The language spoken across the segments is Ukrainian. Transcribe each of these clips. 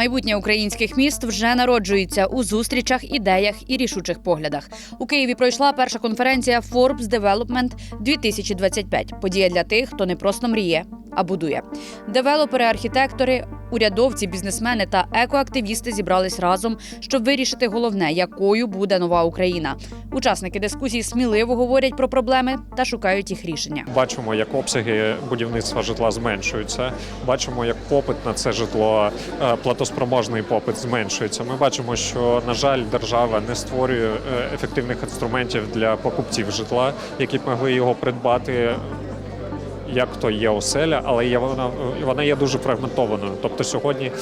Майбутнє українських міст вже народжується у зустрічах, ідеях і рішучих поглядах. У Києві пройшла перша конференція Forbes Development 2025. Подія для тих, хто не просто мріє, а будує. Девелопери, архітектори, урядовці, бізнесмени та екоактивісти зібрались разом, щоб вирішити головне, якою буде нова Україна. Учасники дискусій сміливо говорять про проблеми та шукають їх рішення. Бачимо, як обсяги будівництва житла зменшуються. Бачимо, як попит на це житло, е, платоспроможний попит зменшується. Ми бачимо, що на жаль, держава не створює е, ефективних інструментів для покупців житла, які б могли його придбати. Як то є оселя, але є вона вона є дуже фрагментованою. Тобто сьогодні е,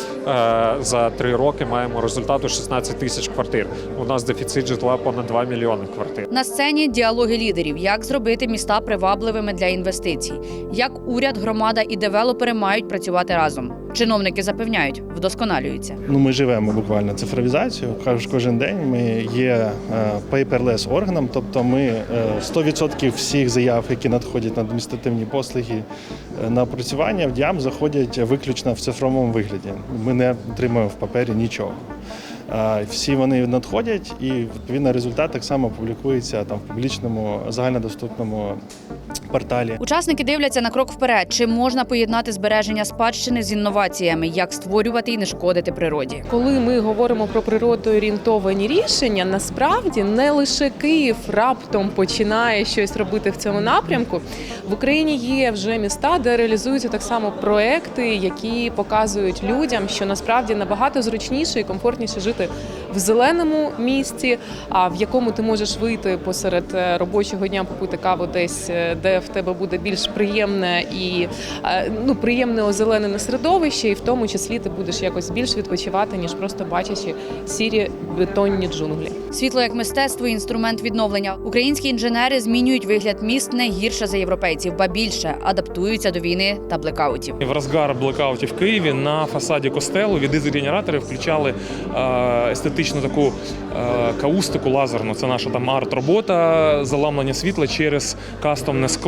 за три роки маємо результату 16 тисяч квартир. У нас дефіцит житла понад 2 мільйони квартир. На сцені діалоги лідерів, як зробити міста привабливими для інвестицій, як уряд, громада і девелопери мають працювати разом. Чиновники запевняють, вдосконалюються. Ну, ми живемо буквально цифровізацію. Кож- Кожен день ми є е, paperless органом, тобто ми е, 100% всіх заяв, які надходять на адміністративні послуги е, на опрацювання в діам заходять виключно в цифровому вигляді. Ми не отримуємо в папері нічого. Всі вони надходять, і відповідно результат так само публікується там в публічному загальнодоступному порталі. Учасники дивляться на крок вперед, чи можна поєднати збереження спадщини з інноваціями, як створювати і не шкодити природі. Коли ми говоримо про природоорієнтовані рішення, насправді не лише Київ раптом починає щось робити в цьому напрямку. В Україні є вже міста, де реалізуються так само проекти, які показують людям, що насправді набагато зручніше і комфортніше жити в зеленому місті, а в якому ти можеш вийти посеред е, робочого дня, попити каву десь, е, де в тебе буде більш приємне і е, ну приємне озеленене середовище, і в тому числі ти будеш якось більш відпочивати, ніж просто бачачи сірі бетонні джунглі. Світло як мистецтво і інструмент відновлення. Українські інженери змінюють вигляд міст не гірше за європейців, ба більше адаптуються до війни та блекаутів. В розгар блекаутів в Києві на фасаді костелу від дизель-генератори включали е, естетичну таку е, каустику лазерну. Це наша там арт-робота, заламлення світла через кастомне скло,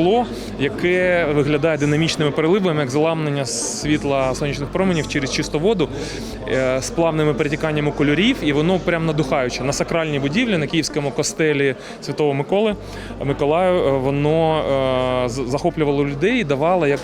яке виглядає динамічними переливами, як заламлення світла сонячних променів через чисту воду е, з плавними перетіканнями кольорів, і воно прям надухаюче. На сакральній будівлі на київському костелі Святого Миколи Миколаю е, воно е, захоплювало людей і давало як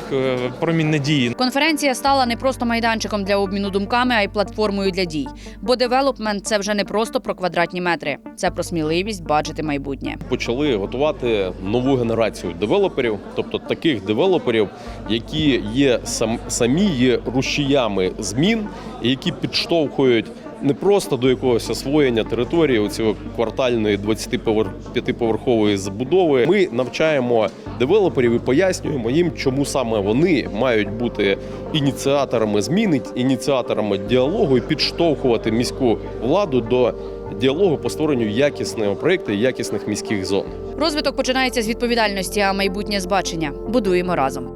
промінь надії. Конференція стала не просто майданчиком для обміну думками, а й платформою для дій. Бо девелопмент це вже не просто про квадратні метри, це про сміливість бачити майбутнє. почали готувати нову генерацію девелоперів, тобто таких девелоперів, які є сам, самі є рушіями змін, які підштовхують. Не просто до якогось освоєння території у цього квартальної 25-поверхової забудови. Ми навчаємо девелоперів і пояснюємо їм, чому саме вони мають бути ініціаторами зміни, ініціаторами діалогу і підштовхувати міську владу до діалогу по створенню якісного проєкту і якісних міських зон. Розвиток починається з відповідальності, а майбутнє з бачення. Будуємо разом.